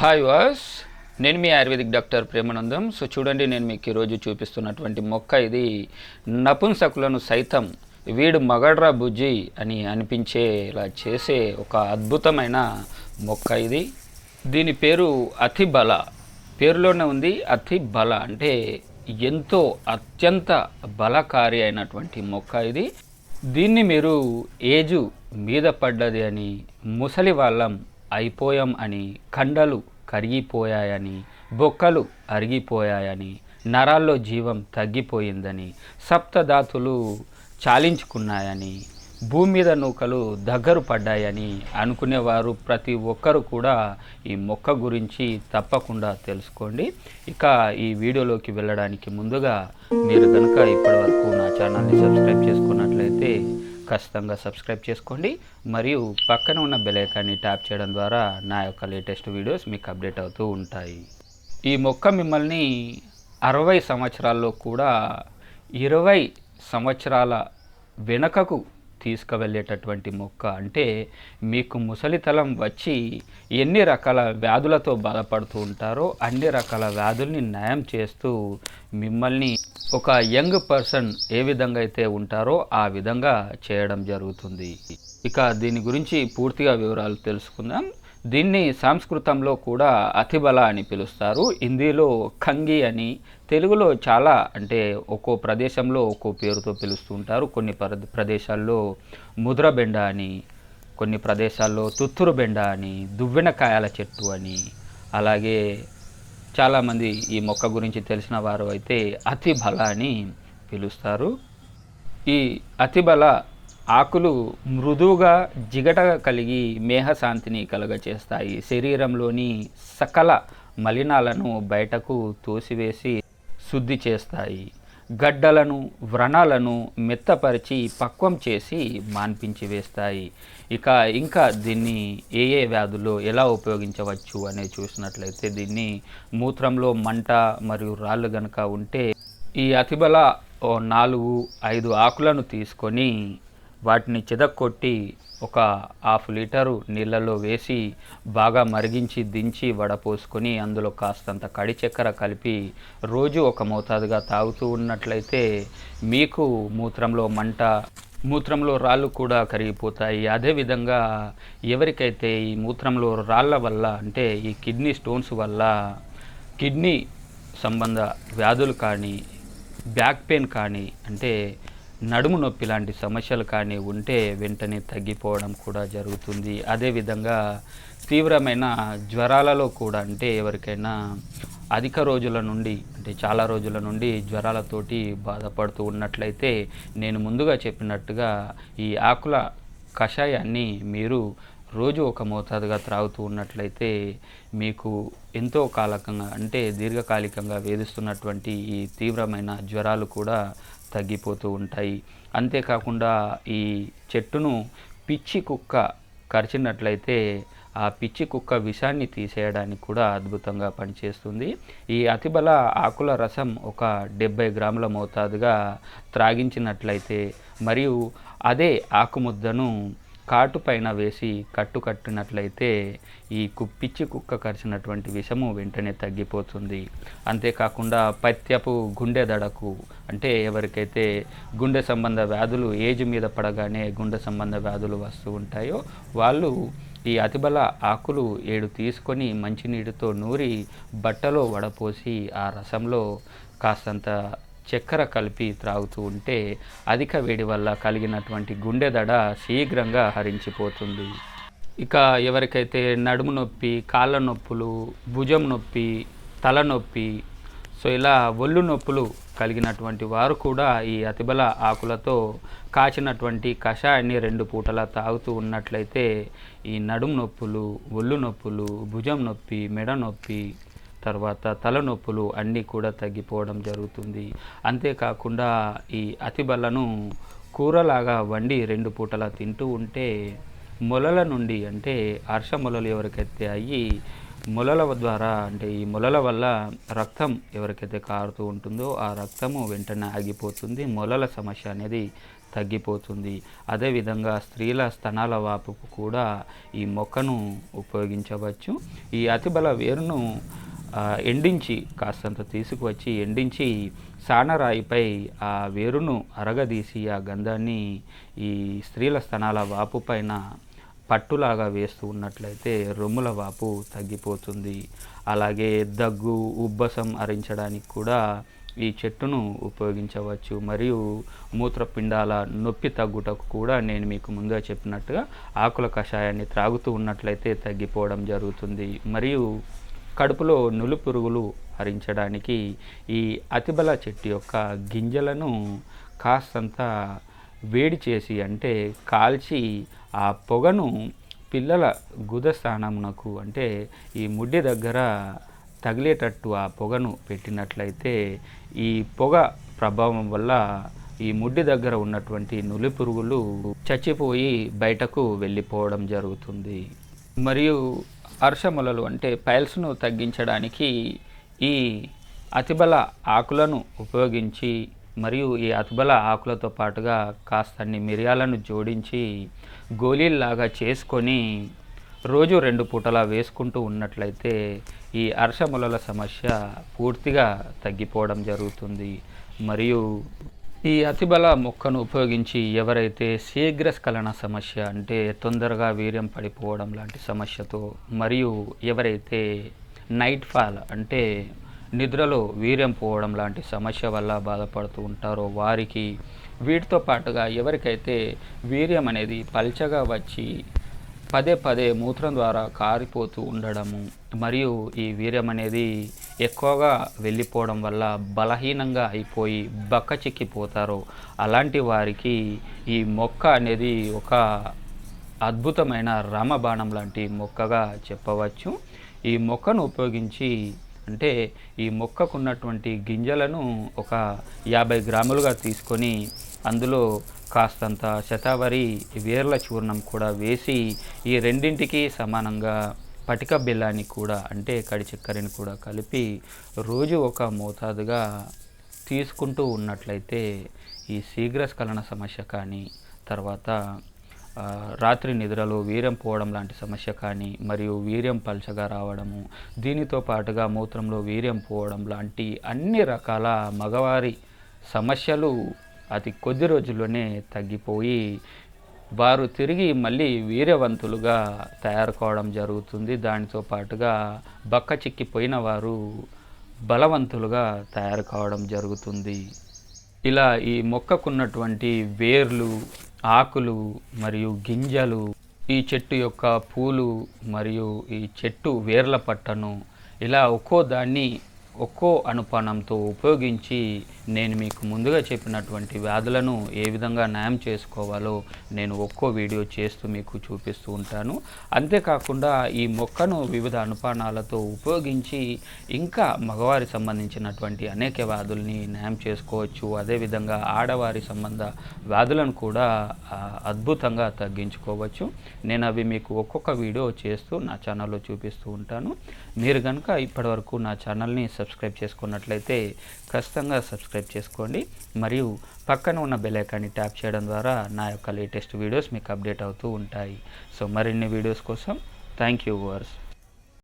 Hi వాస్ నేను మీ ఆయుర్వేదిక్ డాక్టర్ ప్రేమానందం. సో చూడండి నేను మీకు ఈరోజు చూపిస్తున్నటువంటి మొక్క ఇది నపుంసకులను సైతం వీడు మగడ్రా బుజ్జి అని అనిపించేలా చేసే ఒక అద్భుతమైన మొక్క ఇది. దీని పేరు అతిబల పేరులోనే ఉంది అతి బల అంటే ఎంతో అత్యంత బలకారి అయినటువంటి మొక్క ఇది. దీన్ని మీరు ఏజు మీద పడ్డది అని ముసలి వాళ్ళం అయిపోయాం అని కండలు కరిగిపోయాయని బొక్కలు అరిగిపోయాయని నరాల్లో జీవం తగ్గిపోయిందని సప్తధాతులు చాలించుకున్నాయని భూమి మీద నూకలు దగ్గర పడ్డాయని అనుకునేవారు ప్రతి ఒక్కరు కూడా ఈ మొక్క గురించి తప్పకుండా తెలుసుకోండి. ఇక ఈ వీడియోలోకి వెళ్ళడానికి ముందుగా మీరు కనుక ఇప్పటివరకు నా ఛానల్ని సబ్స్క్రైబ్ చేసుకున్నట్లయితే ఖచ్చితంగా సబ్స్క్రైబ్ చేసుకోండి. మరియు పక్కన ఉన్న బెలైకాన్ని ట్యాప్ చేయడం ద్వారా నా యొక్క లేటెస్ట్ వీడియోస్ మీకు అప్డేట్ అవుతూ ఉంటాయి. ఈ మొక్క మిమ్మల్ని అరవై సంవత్సరాల్లో కూడా ఇరవై సంవత్సరాల వెనకకు తీసుకువెళ్ళేటటువంటి మొక్క అంటే మీకు ముసలితలం వచ్చి ఎన్ని రకాల వ్యాధులతో బాధపడుతూ ఉంటారో అన్ని రకాల వ్యాధుల్ని నయం చేస్తూ మిమ్మల్ని ఒక యంగ్ పర్సన్ ఏ విధంగా అయితే ఉంటారో ఆ విధంగా చేయడం జరుగుతుంది. ఇక దీని గురించి పూర్తిగా వివరాలు తెలుసుకుందాం. దీన్ని సంస్కృతంలో కూడా అతిబల అని పిలుస్తారు. హిందీలో కంగి అని తెలుగులో చాలా అంటే ఒక్కో ప్రదేశంలో ఒక్కో పేరుతో పిలుస్తుంటారు కొన్ని ప్ర- ప్రదేశాల్లో ముద్రబెండ అని కొన్ని ప్రదేశాల్లో తుత్తురు బెండ అని దువ్వెనకాయల చెట్టు అని అలాగే చాలామంది ఈ మొక్క గురించి తెలిసిన వారు అయితే అతిబల అని పిలుస్తారు. ఈ అతిబల ఆకులు మృదువుగా జిగట కలిగి మేహశాంతిని కలుగచేస్తాయి. శరీరంలోని సకల మలినాలను బయటకు తోసివేసి శుద్ధి చేస్తాయి. గడ్డలను వ్రణాలను మెత్తపరిచి పక్వం చేసి మాన్పించి వేస్తాయి ఇక ఇంకా దీన్ని ఏ ఏ వ్యాధుల్లో ఎలా ఉపయోగించవచ్చు అనేది చూసినట్లయితే దీన్ని మూత్రంలో మంట మరియు రాళ్ళు గనక ఉంటే ఈ అతిబల ఓ నాలుగు ఐదు ఆకులను తీసుకొని వాటిని చిదక్కొట్టి ఒక హాఫ్ లీటరు నీళ్ళలో వేసి బాగా మరిగించి దించి వడపోసుకొని అందులో కాస్తంత కడి చక్కెర కలిపి రోజు ఒక మోతాదుగా తాగుతూ ఉన్నట్లయితే మీకు మూత్రంలో మంట మూత్రంలో రాళ్ళు కూడా కరిగిపోతాయి. అదేవిధంగా ఎవరికైతే ఈ మూత్రంలో రాళ్ళ వల్ల అంటే ఈ కిడ్నీ స్టోన్స్ వల్ల కిడ్నీ సంబంధ వ్యాధులు కానీ బ్యాక్ పెయిన్ కానీ అంటే నడుము నొప్పి లాంటి సమస్యలు కానీ ఉంటే వెంటనే తగ్గిపోవడం కూడా జరుగుతుంది. అదేవిధంగా తీవ్రమైన జ్వరాలలో కూడా అంటే ఎవరికైనా అధిక రోజుల నుండి అంటే చాలా రోజుల నుండి జ్వరాలతోటి బాధపడుతూ ఉన్నట్లయితే నేను ముందుగా చెప్పినట్టుగా ఈ ఆకుల కషాయాన్ని మీరు రోజు ఒక మోతాదుగా త్రాగుతూ ఉన్నట్లయితే మీకు ఎంతో కాలకంగా అంటే దీర్ఘకాలికంగా వేధిస్తున్నటువంటి ఈ తీవ్రమైన జ్వరాలు కూడా తగ్గిపోతూ ఉంటాయి. అంతేకాకుండా ఈ చెట్టును పిచ్చి కుక్క కరిచినట్లయితే ఆ పిచ్చి కుక్క విషాన్ని తీసేయడానికి కూడా అద్భుతంగా పనిచేస్తుంది. ఈ అతిబల ఆకుల రసం ఒక డెబ్బై గ్రాముల మోతాదుగా త్రాగించినట్లయితే మరియు అదే ఆకుముద్దను కాటు పైన వేసి కట్టు కట్టినట్లయితే ఈ కు- పిచ్చి కుక్క కరిచినటువంటి విషము వెంటనే తగ్గిపోతుంది. అంతేకాకుండా పత్యపు గుండె దడకు అంటే ఎవరికైతే గుండె సంబంధ వ్యాధులు ఏజ్ మీద పడగానే గుండె సంబంధ వ్యాధులు వస్తూ ఉంటాయో వాళ్ళు ఈ అతిబల ఆకులు ఏడు తీసుకొని మంచినీటితో నూరి బట్టలో వడపోసి ఆ రసంలో కాస్తంత చక్కెర కలిపి త్రాగుతూ ఉంటే అధిక వేడి వల్ల కలిగినటువంటి గుండె దడ శీఘ్రంగా హరించిపోతుంది. ఇక ఎవరికైతే నడుము నొప్పి కాళ్ళ నొప్పులు భుజం నొప్పి తలనొప్పి సో ఇలా ఒళ్ళు నొప్పులు కలిగినటువంటి వారు కూడా ఈ అతిబల ఆకులతో కాచినటువంటి కషాయాన్ని రెండు పూటలా తాగుతూ ఉన్నట్లయితే ఈ నడుము నొప్పులు ఒళ్ళు నొప్పులు భుజం నొప్పి మెడ నొప్పి తర్వాత తలనొప్పులు అన్నీ కూడా తగ్గిపోవడం జరుగుతుంది. అంతేకాకుండా ఈ అతిబలను కూరలాగా వండి రెండు పూటలా తింటూ ఉంటే మొలల నుండి అంటే హర్ష మొలలు ఎవరికైతే అయ్యి మొలల ద్వారా అంటే ఈ మొలల వల్ల రక్తం ఎవరికైతే కారుతూ ఉంటుందో ఆ రక్తము వెంటనే ఆగిపోతుంది. మొలల సమస్య అనేది తగ్గిపోతుంది. అదేవిధంగా స్త్రీల స్తనాల వాపుకు కూడా ఈ మొక్కను ఉపయోగించవచ్చు. ఈ అతిబల వేరును ఎండించి కాస్తంత తీసుకువచ్చి ఎండించి సానరాయిపై ఆ వేరును అరగదీసి ఆ గంధాన్ని ఈ స్త్రీల స్థనాల వాపు పైన పట్టులాగా వేస్తూ ఉన్నట్లయితే రొమ్ముల వాపు తగ్గిపోతుంది. అలాగే దగ్గు ఉబ్బసం అరించడానికి కూడా ఈ చెట్టును ఉపయోగించవచ్చు. మరియు మూత్రపిండాల నొప్పి తగ్గుటకు కూడా నేను మీకు ముందుగా చెప్పినట్టుగా ఆకుల కషాయాన్ని త్రాగుతూ ఉన్నట్లయితే తగ్గిపోవడం జరుగుతుంది. మరియు కడుపులో నులు పురుగులు హరించడానికి ఈ అతిబల చెట్టు యొక్క గింజలను కాస్తంత వేడి చేసి అంటే కాల్చి ఆ పొగను పిల్లల గుద స్థానమునకు అంటే ఈ ముడ్డి దగ్గర తగిలేటట్టు ఆ పొగను పెట్టినట్లయితే ఈ పొగ ప్రభావం వల్ల ఈ ముడ్డి దగ్గర ఉన్నటువంటి నులి పురుగులు చచ్చిపోయి బయటకు వెళ్ళిపోవడం జరుగుతుంది. మరియు అర్షములలు అంటే పైల్స్ను తగ్గించడానికి ఈ అతిబల ఆకులను ఉపయోగించి మరియు ఈ అతిబల ఆకులతో పాటుగా కాస్తన్ని మిరియాలను జోడించి గోళీల్లాగా చేసుకొని రోజు రెండు పూటలా వేసుకుంటూ ఉన్నట్లయితే ఈ అర్షములల సమస్య పూర్తిగా తగ్గిపోవడం జరుగుతుంది. మరియు ఈ అతిబల మొక్కను ఉపయోగించి ఎవరైతే శీఘ్రస్ఖలన సమస్య అంటే తొందరగా వీర్యం పడిపోవడం లాంటి సమస్యతో మరియు ఎవరైతే నైట్ ఫాల్ అంటే నిద్రలో వీర్యం పోవడం లాంటి సమస్య వల్ల బాధపడుతూ ఉంటారో వారికి వీటితో పాటుగా ఎవరికైతే వీర్యం అనేది పల్చగా వచ్చి పదే పదే మూత్రం ద్వారా కారిపోతూ ఉండడము మరియు ఈ వీర్యం అనేది ఎక్కువగా వెళ్ళిపోవడం వల్ల బలహీనంగా అయిపోయి బక్క చిక్కిపోతారో. అలాంటి వారికి ఈ మొక్క అనేది ఒక అద్భుతమైన రామబాణం లాంటి మొక్కగా చెప్పవచ్చు. ఈ మొక్కను ఉపయోగించి అంటే ఈ మొక్కకున్నటువంటి గింజలను ఒక యాభై గ్రాములుగా తీసుకొని అందులో కాస్తంత శతావరి వేర్ల చూర్ణం కూడా వేసి ఈ రెండింటికి సమానంగా పటిక బెల్లాన్ని కూడా అంటే కడి చక్కెరని కూడా కలిపి రోజు ఒక మోతాదుగా తీసుకుంటూ ఉన్నట్లయితే ఈ శీఘ్రస్ఖలన సమస్య కానీ తర్వాత రాత్రి నిద్రలో వీర్యం పోవడం లాంటి సమస్య కానీ మరియు వీర్యం పల్చగా రావడము దీనితో పాటుగా మూత్రంలో వీర్యం పోవడం లాంటి అన్ని రకాల మగవారి సమస్యలు అతి కొద్ది రోజుల్లోనే తగ్గిపోయి వారు తిరిగి మళ్ళీ వీర్యవంతులుగా తయారు కావడం జరుగుతుంది. దానితో పాటుగా బక్క చిక్కిపోయిన వారు బలవంతులుగా తయారు కావడం జరుగుతుంది. ఇలా ఈ మొక్కకున్నటువంటి వేర్లు ఆకులు మరియు గింజలు ఈ చెట్టు యొక్క పూలు మరియు ఈ చెట్టు వేర్ల పట్టను ఇలా ఒక్కో దాన్ని ఒక్కో అనుపానంతో ఉపయోగించి నేను మీకు ముందుగా చెప్పినటువంటి వ్యాధులను ఏ విధంగా నయం చేసుకోవాలో నేను ఒక్కో వీడియో చేస్తూ మీకు చూపిస్తూ ఉంటాను. అంతేకాకుండా ఈ మొక్కను వివిధ అనుపానాలతో ఉపయోగించి ఇంకా మగవారి సంబంధించినటువంటి అనేక వ్యాధుల్ని నయం చేసుకోవచ్చు. అదేవిధంగా ఆడవారి సంబంధ వ్యాధులను కూడా అద్భుతంగా తగ్గించుకోవచ్చు. నేను అవి మీకు ఒక్కొక్క వీడియో చేస్తూ నా ఛానల్లో చూపిస్తూ ఉంటాను. మీరు కనుక ఇప్పటివరకు నా ఛానల్ని సబ్స్క్రైబ్ చేసుకున్నట్లయితే ఖచ్చితంగా సబ్స్క్రైబ్ సబ్స్క్రైబ్ చేసుకోండి. మరియు పక్కన ఉన్న బెల్ ఐకాన్ని ట్యాప్ చేయడం ద్వారా నా యొక్క లేటెస్ట్ వీడియోస్ మీకు అప్డేట్ అవుతూ ఉంటాయి. సో మరిన్ని వీడియోస్ కోసం థ్యాంక్ యూ వర్స్